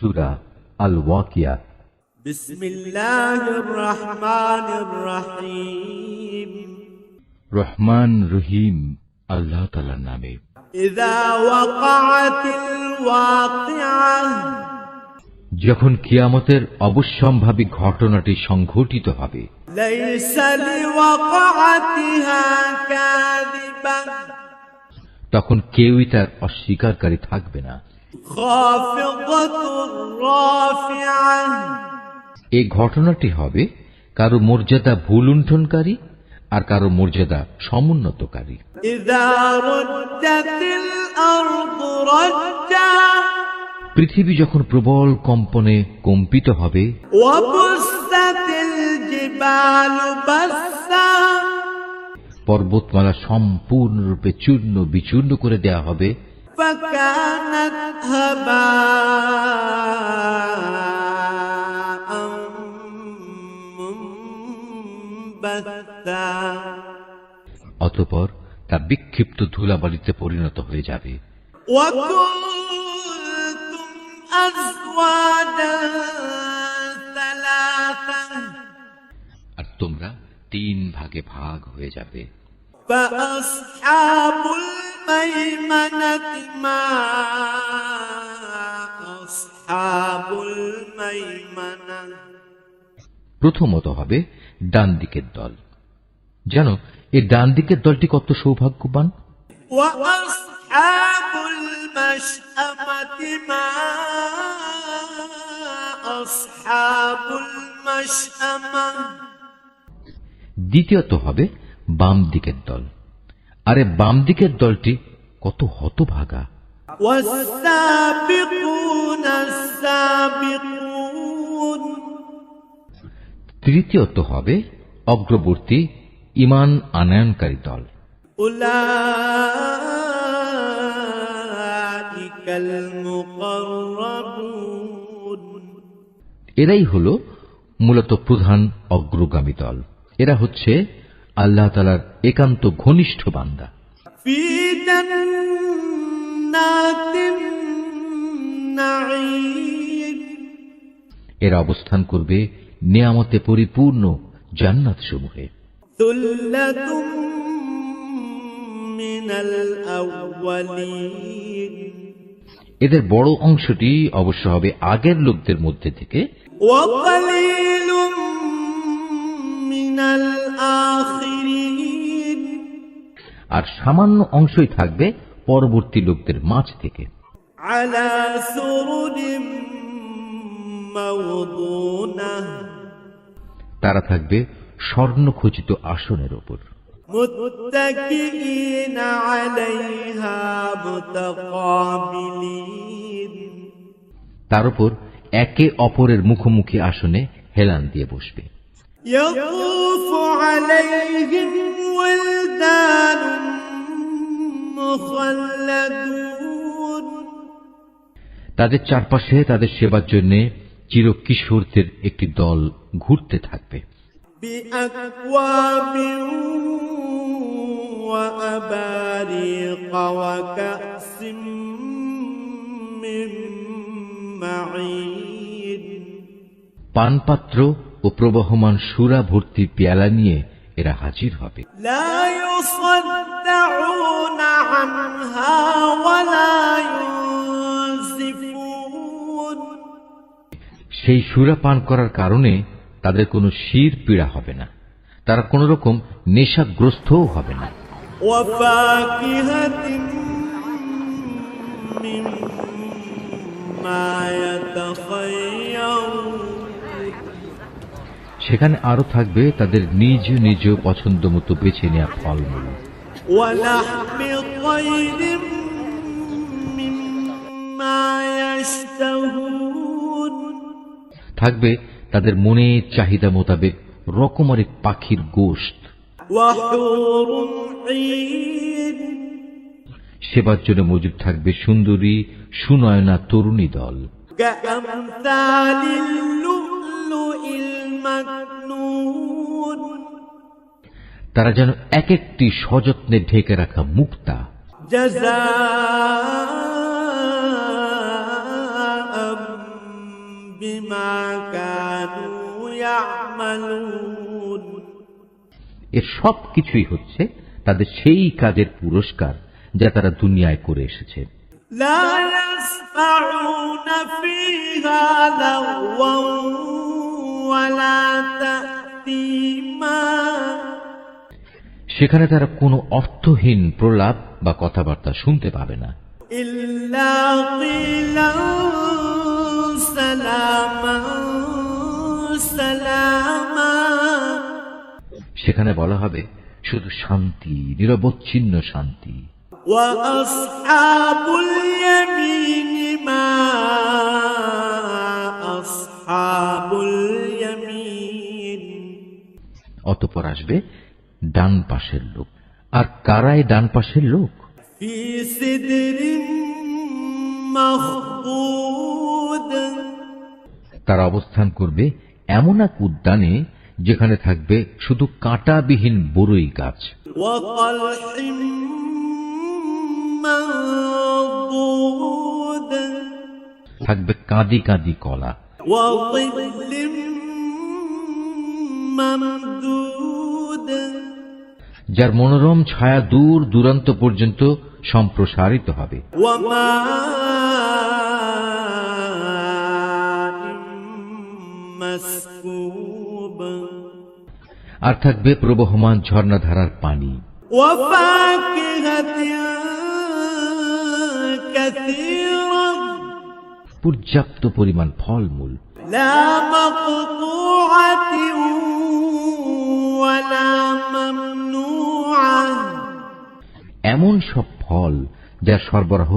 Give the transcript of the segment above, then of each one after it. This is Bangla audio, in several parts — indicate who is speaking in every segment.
Speaker 1: সুরা আল ওয়াকিয়া রহমান রহিম। আল্লাহ নামে। যখন কিয়ামতের অবশ্যম্ভাবী ঘটনাটি সংঘটিত হবে। তখন কেউই তার অস্বীকারী থাকবে না। এই ঘটনাটি হবে কারও মর্যাদা ভুল ভুলুণ্ঠনকারী আর কারও মর্যাদা সমুন্নতকারী। পৃথিবী যখন প্রবল কম্পনে কম্পিত হবে পর্বতমালা সম্পূর্ণরূপে চূর্ণ বিচূর্ণ করে দেয়া হবে
Speaker 2: فكانت هباء منبثا
Speaker 1: অতপর তা বিক্ষিপ্ত ধুলাবালিতে পরিণত হয়ে যাবে
Speaker 2: وكنتم أزواجا ثلاثا
Speaker 1: আর তোমরা তিন ভাগে ভাগ হয়ে যাবে
Speaker 2: فأصحاب الميمنة ما أصحاب الميمنة
Speaker 1: প্রথমত হবে ডান দিকের দল জানো এই ডান দিকের দলটি কত সৌভাগ্যবান
Speaker 2: وأصحاب المشأمة ما أصحاب المشأمة
Speaker 1: দ্বিতীয়ত হবে বাম দিকের দল আরে বাম দিকের দলটি কত হতভাগা। তৃতীয়ত হবে অগ্রবর্তী ইমান আনয়নকারী দল। এরাই হল মূলত প্রধান অগ্রগামী দল। এরা হচ্ছে আল্লাহ তালার একান্ত ঘনিষ্ঠ বান্দা। এর অবস্থান করবে নেয়ামতে পরিপূর্ণ জান্নাত সমূহে এদের বড় অংশটি অবশ্য হবে আগের লোকদের মধ্যে থেকে।
Speaker 2: ওয়াকালিলুম
Speaker 1: আর সামান্য অংশই থাকবে পরবর্তী লোকদের মাছ থেকে। তারা থাকবে স্বর্ণ খচিত আসনের ওপর। তার উপর একে অপরের মুখোমুখি আসনে হেলান দিয়ে বসবে।
Speaker 2: يطوف عليهم ولدان مخلدون
Speaker 1: তাদের চারপাশে তাদের সেবার জন্য চিরকিশোরদের একটি দল ঘুরতে থাকবে
Speaker 2: بأكواب وأباريق وكأس من معين
Speaker 1: পানপাত্র ও প্রবহমান সুরা ভর্তি পেয়ালা নিয়ে এরা হাজির হবে
Speaker 2: لا يصدعون عنها ولا ينزفون
Speaker 1: সেই সুরা পান করার কারণে তাদের কোনো শির পীড়া হবে না তারা কোন রকম নেশাগ্রস্তও হবে না
Speaker 2: وفاكهة مما
Speaker 1: সেখানে আরও থাকবে তাদের নিজ নিজ পছন্দ মতো বেছে নেওয়া ফলমূল। থাকবে তাদের মনে চাহিদা মোতাবেক রকমারি পাখির
Speaker 2: গোষ্ঠ
Speaker 1: সেবার জন্য মজুদ থাকবে সুন্দরী সুনয়না তরুণী দল। তারা যেন এক একটি সযত্নে ঢেকে রাখা মুক্তা
Speaker 2: جزاء بما كانوا يعملون
Speaker 1: এর সব কিছুই হচ্ছে তাদের সেই কাজের পুরস্কার যা তারা দুনিয়ায় করে এসেছে
Speaker 2: لا يسمعون فيها لغوا ولا تأثيما
Speaker 1: সেখানে তারা কোনো অর্থহীন প্রলাপ বা কথাবার্তা শুনতে পাবে না
Speaker 2: إلا قيلا سلاما سلاما
Speaker 1: সেখানে বলা হবে শুধু শান্তি নিরবচ্ছিন্ন শান্তি
Speaker 2: وأصحاب اليمين
Speaker 1: অতপর আসবে ডান পাশের লোক। আর কারাই ডান পাশের লোক? তার অবস্থান করবে এমন এক উদ্যানে যেখানে থাকবে শুধু কাঁটাবিহীন বড়ই গাছ। থাকবে কাঁদি কাঁদি কলা। যার মনোরম ছায়া দূর দূরান্ত পর্যন্ত সম্প্রসারিত হবে। আর থাকবে প্রবহমান ঝর্ণাধারার পানি। পর্যাপ্ত পরিমাণ ফলমূল।
Speaker 2: লা
Speaker 1: এমন সব ফল যার সরবরাহ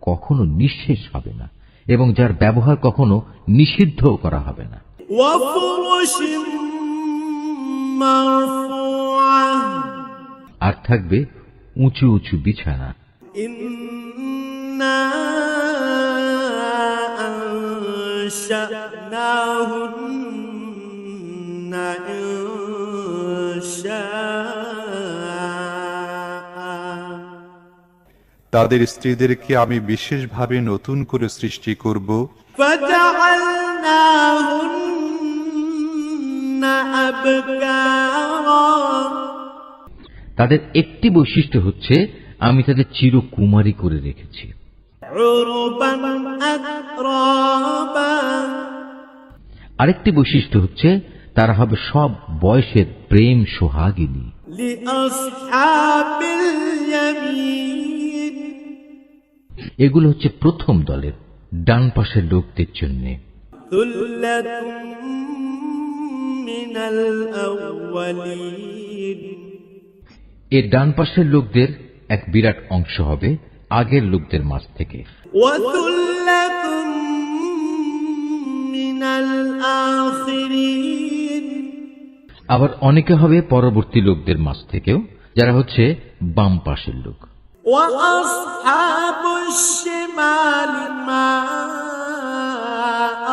Speaker 1: কখনো নিঃশেষ হবে না এবং যার ব্যবহার কখনো নিষিদ্ধ করা হবে না
Speaker 2: وفرش مرفوعة
Speaker 1: আর থাকবে উঁচু উঁচু বিছানা
Speaker 2: إنا أنشأناهن إنشاء
Speaker 3: তাদের স্ত্রীদেরকে আমি বিশেষভাবে নতুন করে সৃষ্টি করব।
Speaker 1: তাদের একটি বৈশিষ্ট্য হচ্ছে আমি তাদের চিরকুমারী করে রেখেছি। আরেকটি বৈশিষ্ট্য হচ্ছে তারা হবে সব বয়সের প্রেম সোহাগিনী। এগুলো হচ্ছে প্রথম দলের ডান পাশের লোকদের জন্য। এ ডান পাশের লোকদের এক বিরাট অংশ হবে আগের লোকদের মাঝ থেকে। আবার অনেকে হবে পরবর্তী লোকদের মাঝ থেকেও যারা হচ্ছে বাম পাশের লোক।
Speaker 2: وأصحاب الشمال ما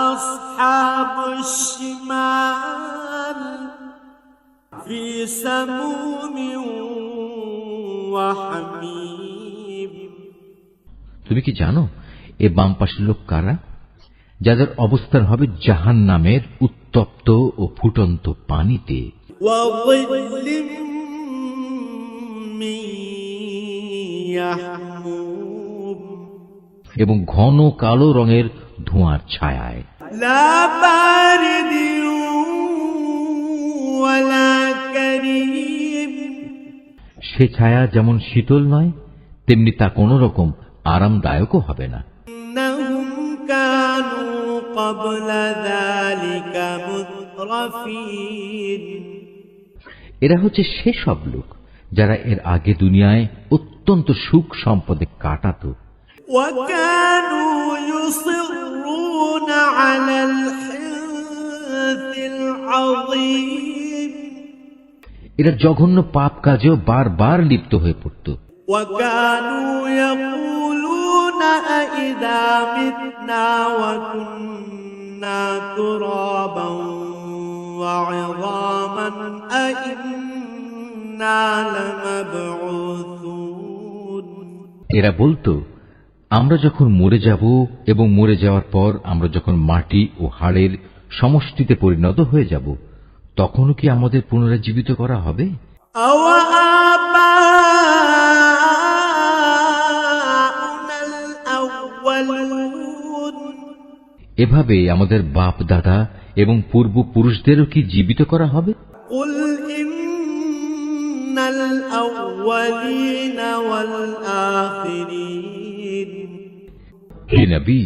Speaker 2: أصحاب الشمال في سموم وحميم
Speaker 1: তুমি কি জানো এ বাম পাশের লোক কারা যাদের অবস্থান হবে জাহান নামের উত্তপ্ত ও ফুটন্ত পানিতে
Speaker 2: وظل من يحموم
Speaker 1: এবং ঘন কালো রঙের ধোঁয়ার
Speaker 2: ছায়
Speaker 1: সে ছায়া যেমন শীতল নয় তেমনি তা কোন রকম আরামদায়কও হবে না। এরা হচ্ছে সেসব লোক যারা এর আগে দুনিয়ায় অত্যন্ত সুখ সম্পদে কাটাতো
Speaker 2: وكانوا يصرون على الحنث العظيم
Speaker 1: এরা জঘন্য পাপ কাজেও বারবার লিপ্ত হয়ে পড়ত
Speaker 2: وكانوا يقولون أئذا متنا وكنا ترابا وعظاما أئنا لمبعوثون
Speaker 1: এরা বলতো আমরা যখন মরে যাব এবং মরে যাওয়ার পর আমরা যখন মাটি ও হাড়ের সমষ্টিতে পরিণত হয়ে যাব তখনও কি আমাদের পুনরাজীবিত করা হবে? এভাবে আমাদের বাপ দাদা এবং পূর্বপুরুষদেরও কি জীবিত করা হবে?
Speaker 2: الأولين والآخرين
Speaker 1: হে নবী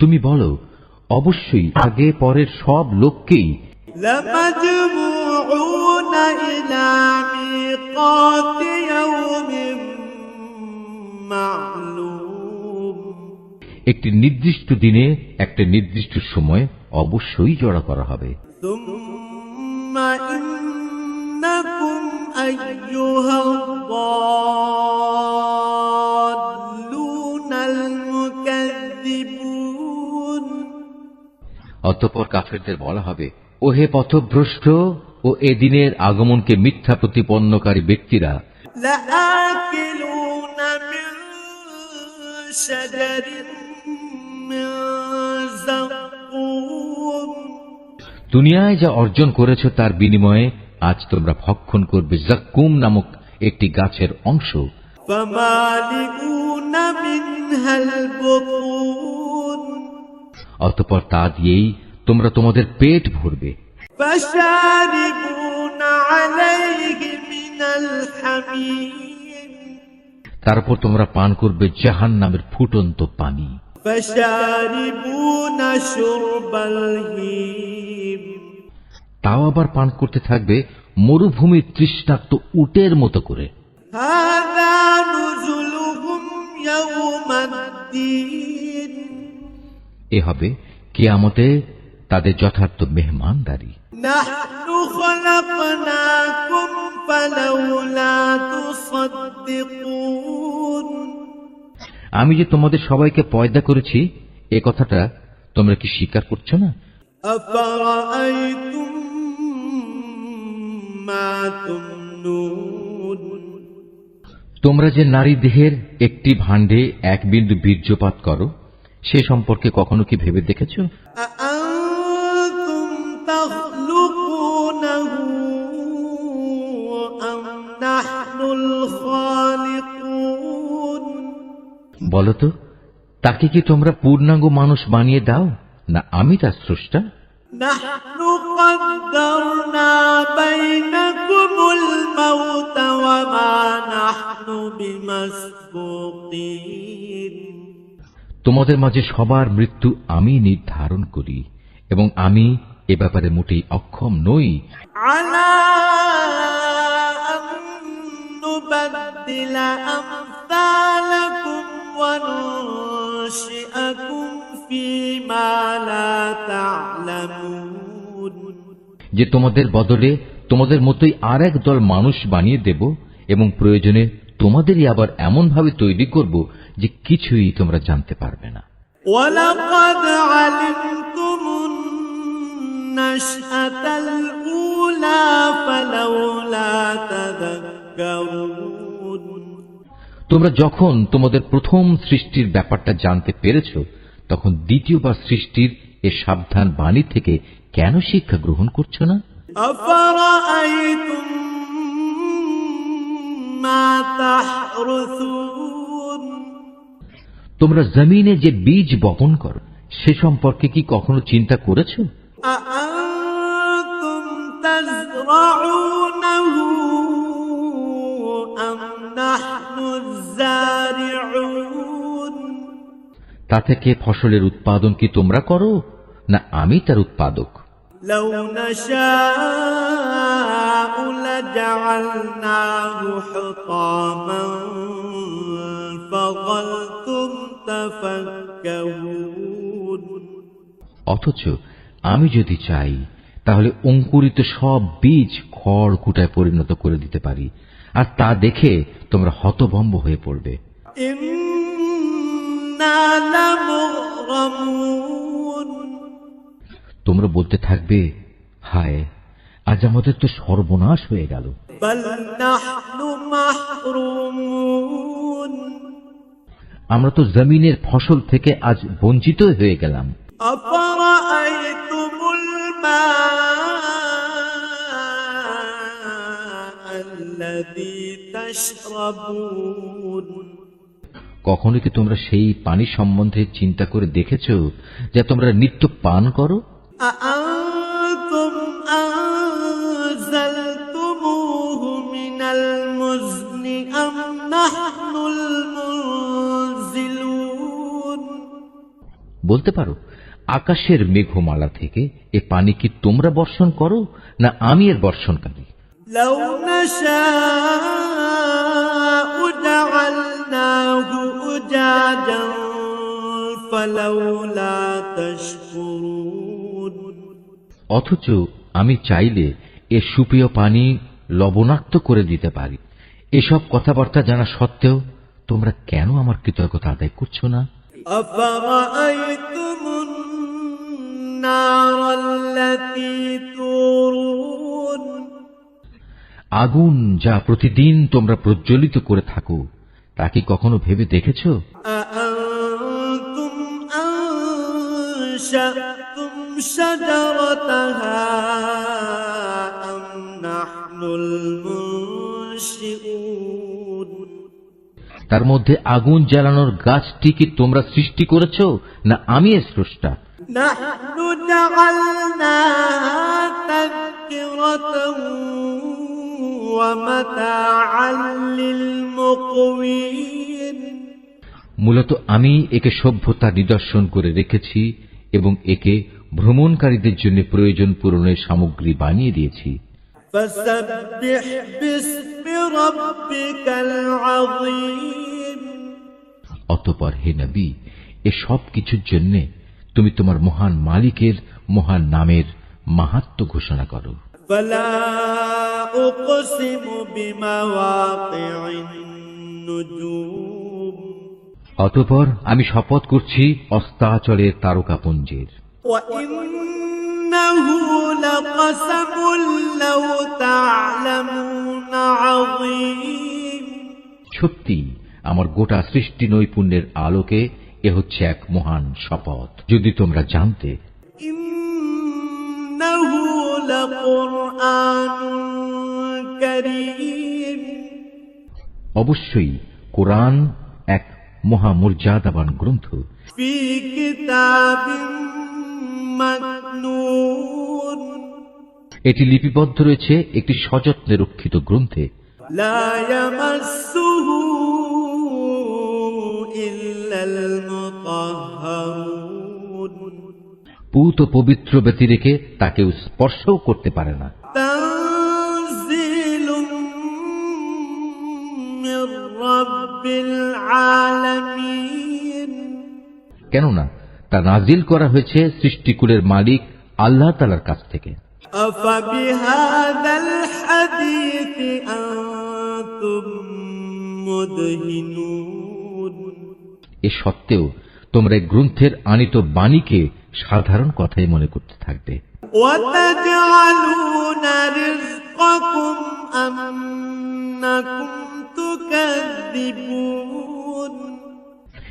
Speaker 1: তুমি বলো অবশ্যই আগে পরের সব লোককেই
Speaker 2: لمجموعون إلى ميقات يوم معلوم
Speaker 1: একটি নির্দিষ্ট দিনে একটা নির্দিষ্ট সময় অবশ্যই জড়া করা হবে
Speaker 2: ثم إنكم أيها الضالون المكذبون
Speaker 1: অতঃপর কাফেরদের বলা হবে ও হে পথভ্রষ্ট ও এ দিনের আগমনকে মিথ্যা প্রতিপন্নকারী ব্যক্তিরা
Speaker 2: لآكلون من شجر من زقوم
Speaker 1: দুনিয়ায় যা অর্জন করেছ তার বিনিময়ে আজ তোমরা ভক্ষণ করবে জাক্কুম নামক একটি গাছের অংশ
Speaker 2: فمالئون منها البطون
Speaker 1: অতঃপর তা দিয়েই তোমরা তোমাদের পেট ভরবে
Speaker 2: فشاربون عليه من الحميم
Speaker 1: তারপর তোমরা পান করবে জাহান নামের ফুটন্ত পানি
Speaker 2: فشاربون شرب الهيم
Speaker 1: তাও আবার পান করতে থাকবে মরুভূমির তৃষ্ণাক্ত উটের মতো করে। এ হবে কেয়ামতে তাদের যথার্থ মেহমানদারি। আমি যে তোমাদের সবাইকে পয়দা করেছি এ কথাটা তোমরা কি স্বীকার করছ না? তোমরা যে নারী দেহের একটি ভাণ্ডে এক বিন্দু বীর্যপাত করো সে সম্পর্কে কখনো কি ভেবে দেখেছ
Speaker 2: أأنتم تخلقونه أم نحن الخالقون
Speaker 1: বলতো তাকে কি তোমরা পূর্ণাঙ্গ মানুষ বানিয়ে দাও না আমি তার স্রষ্টা
Speaker 2: نحن قدرنا بينكم الموت وما نحن بمسبوقين
Speaker 1: তোমাদের মাঝে সবার মৃত্যু আমি নির্ধারণ করি এবং আমি এ ব্যাপারে মোটেই অক্ষম নই
Speaker 2: على أن نبدل أمثالكم وننشئكم فيما لا تعلمون
Speaker 1: যে তোমাদের বদলে তোমাদের মতোই আর এক দল মানুষ বানিয়ে দেব এবং প্রয়োজনে তোমাদেরই আবার এমনভাবে তৈরি করব যে কিছুই তোমরা জানতে পারবে না
Speaker 2: ولقد علمتم النشأة الأولى فلولا تذكرون
Speaker 1: তোমরা যখন তোমাদের প্রথম সৃষ্টির ব্যাপারটা জানতে পেরেছ তখন দ্বিতীয়বার সৃষ্টির এ সাবধান বাণী থেকে কেন শিক্ষা গ্রহণ করছ না? তোমরা জমিনে যে বীজ বপন করো সে সম্পর্কে কি কখনো চিন্তা করেছ? তা থেকে ফসলের উৎপাদন কি তোমরা করো না আমি তার উৎপাদক?
Speaker 2: لو نشاء لجعلناه حطاما فظلتم تفكهون
Speaker 1: অথচ আমি যদি চাই তাহলে অঙ্কুরিত সব বীজ খড় কুটায় পরিণত করে দিতে পারি আর তা দেখে তোমরা হতভম্ব হয়ে পড়বে
Speaker 2: إنا لمغرمون
Speaker 1: তোমরা বলতে থাকবে হায় আজ আমাদের তো সর্বনাশ হয়ে গেল। আমরা তো জমিনের ফসল থেকে আজ বঞ্চিত হয়ে গেলাম। কখনো কি তোমরা সেই পানি সম্বন্ধে চিন্তা করে দেখেছ যা তোমরা নিত্য পান করো?
Speaker 2: أأنتم أنزلتموه من المزن أم نحن المنزلون
Speaker 1: বলতে পারো আকাশের মেঘমালা থেকে এ পানি কি তোমরা বর্ষণ করো না আমি এর বর্ষণকারী
Speaker 2: لو نشاء جعلناه أجاجا فلولا تشكرون
Speaker 1: অথচ আমি চাইলে এ সুপেয় পানি লবণাক্ত করে দিতে পারি এসব কথাবার্তা জানা সত্ত্বেও তোমরা কেন আমার কৃতজ্ঞতা আদায় করছ না আগুন যা প্রতিদিন তোমরা প্রজ্বলিত করে থাকো তা কি কখনো ভেবে দেখেছ
Speaker 2: شجرتها أم نحن المنشئون
Speaker 1: তার মধ্যে আগুন জ্বালানোর গাছটি কি তোমরা সৃষ্টি করেছ না আমি এর স্রষ্টা
Speaker 2: نحن جعلناها تذكرة ومتاعا للمقوين
Speaker 1: মূলত আমি একে সভ্যতার নিদর্শন করে রেখেছি এবং একে ভ্রমণকারীদের জন্য প্রয়োজন পূরণের সামগ্রী বানিয়ে দিয়েছি। অতপর হে নবী এ সব কিছুর জন্য তুমি তোমার মহান মালিকের মহান নামের মাহাত্ম ঘোষণা করো। অতপর আমি শপথ করছি অস্তাচলের তারকাপুঞ্জের।
Speaker 2: وإنه لقسم لو تعلمون عظيم
Speaker 1: সত্যি আমার গোটা সৃষ্টি নৈপুণ্যের আলোকে এ হচ্ছে এক মহান শপথ যদি তোমরা জানতে
Speaker 2: إنه لقرآن كريم
Speaker 1: অবশ্যই কোরআন এক মহামর্যাদাবান গ্রন্থ
Speaker 2: في كتاب مكنون
Speaker 1: এটি লিপিবদ্ধ রয়েছে একটি সযত্নে রক্ষিত গ্রন্থে। পুত পবিত্র ব্যতি রেখে তাকেও স্পর্শও করতে পারে না। কেননা তা নাজিল করা হয়েছে সৃষ্টিকুলের মালিক আল্লাহ তালার কাছ থেকে। এ সত্ত্বেও তোমরা এই গ্রন্থের আনিত বাণীকে সাধারণ কথাই মনে করতে থাকবে।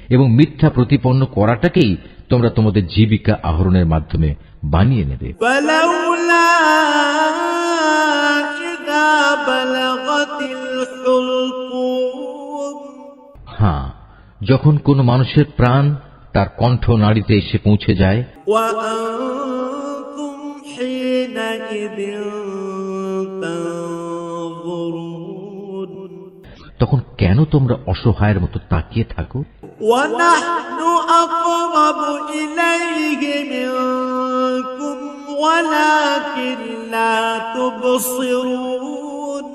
Speaker 1: এবং মিথ্যা প্রতিপন্ন করাটাকেই তোমরা তোমাদের জীবিকা আহরণের মাধ্যমে বানিয়ে নেবে। হ্যাঁ যখন কোন মানুষের প্রাণ তার কণ্ঠ নাড়িতে এসে পৌঁছে যায় তখন কেন তোমরা অসহায়ের মতো তাকিয়ে থাকো?
Speaker 2: ونحن أقرب إليه منكم ولكن لا تبصرون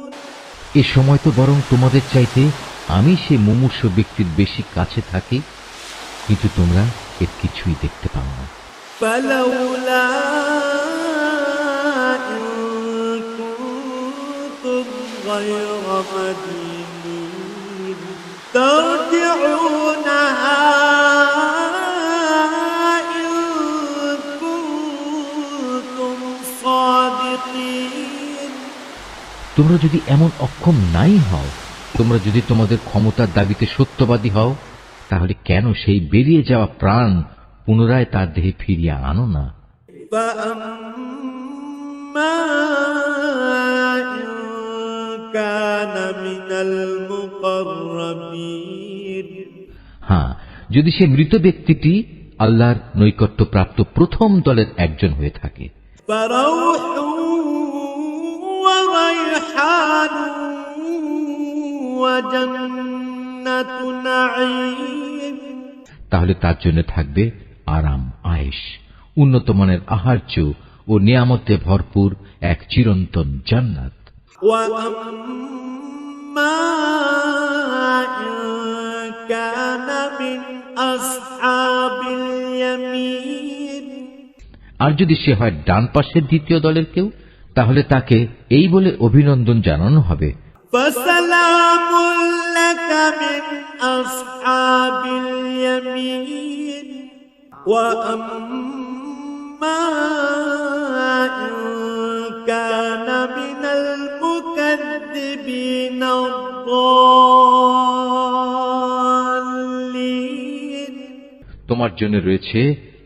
Speaker 1: এ সময় তো বরং তোমাদের চাইতে আমি সে মুমূর্ষ ব্যক্তির বেশি কাছে থাকি কিন্তু তোমরা এর কিছুই দেখতে পাও না
Speaker 2: فلولا إن كنتم غير مدينين ترجعونها إن كنتم صادقين
Speaker 1: তোমরা যদি এমন অক্ষম নাই হও তোমরা যদি তোমাদের ক্ষমতার দাবিতে সত্যবাদী হও তাহলে কেন সেই বেরিয়ে যাওয়া প্রাণ পুনরায় তার দেহে ফিরিয়ে আনো না হ্যাঁ যদি সে মৃত ব্যক্তিটি আল্লাহর নৈকট্যপ্রাপ্ত প্রথম দলের একজন হয়ে থাকে। তাহলে তার জন্য থাকবে আরাম আয়েস উন্নত মানের আহার্য ও নিয়ামতে ভরপুর এক চিরন্তন জান্নাত।
Speaker 2: وأما إن كان من أصحاب اليمين
Speaker 1: আর যদি সে হয় ডান পাশের দ্বিতীয় দলের কেউ তাহলে তাকে এই বলে অভিনন্দন জানানো হবে
Speaker 2: فسلام لك من أصحاب اليمين وأما إن كان من المكذبين الضالين
Speaker 1: তোমার জন্য রয়েছে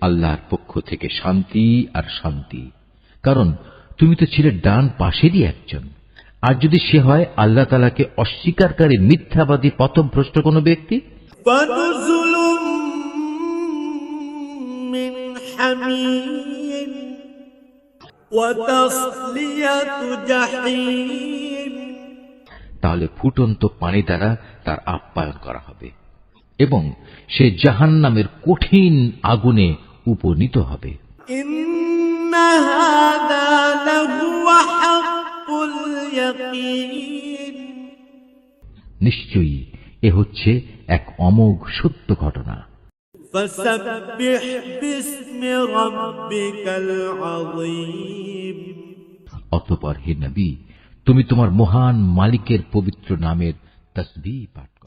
Speaker 1: আল্লাহর পক্ষ থেকে শান্তি আর শান্তি কারণ তুমি তো ছিলে ডান পাশেরই একজন আর যদি সে হয় আল্লাহ তালাকে অস্বীকারী মিথ্যাবাদী পথভ্রষ্ট কোনো ব্যক্তি
Speaker 2: فنزل من حميم وتصلية جحيم
Speaker 1: তাহলে ফুটন্ত পানি দ্বারা তার আপ্যায়ন করা হবে এবং সে জাহান নামের কঠিন আগুনে উপনীত হবে। নিশ্চয়ই এ হচ্ছে এক অমোঘ সত্য ঘটনা। অতপর হে নবী তুমি তোমার মহান মালিকের পবিত্র নামের তসবি পাঠ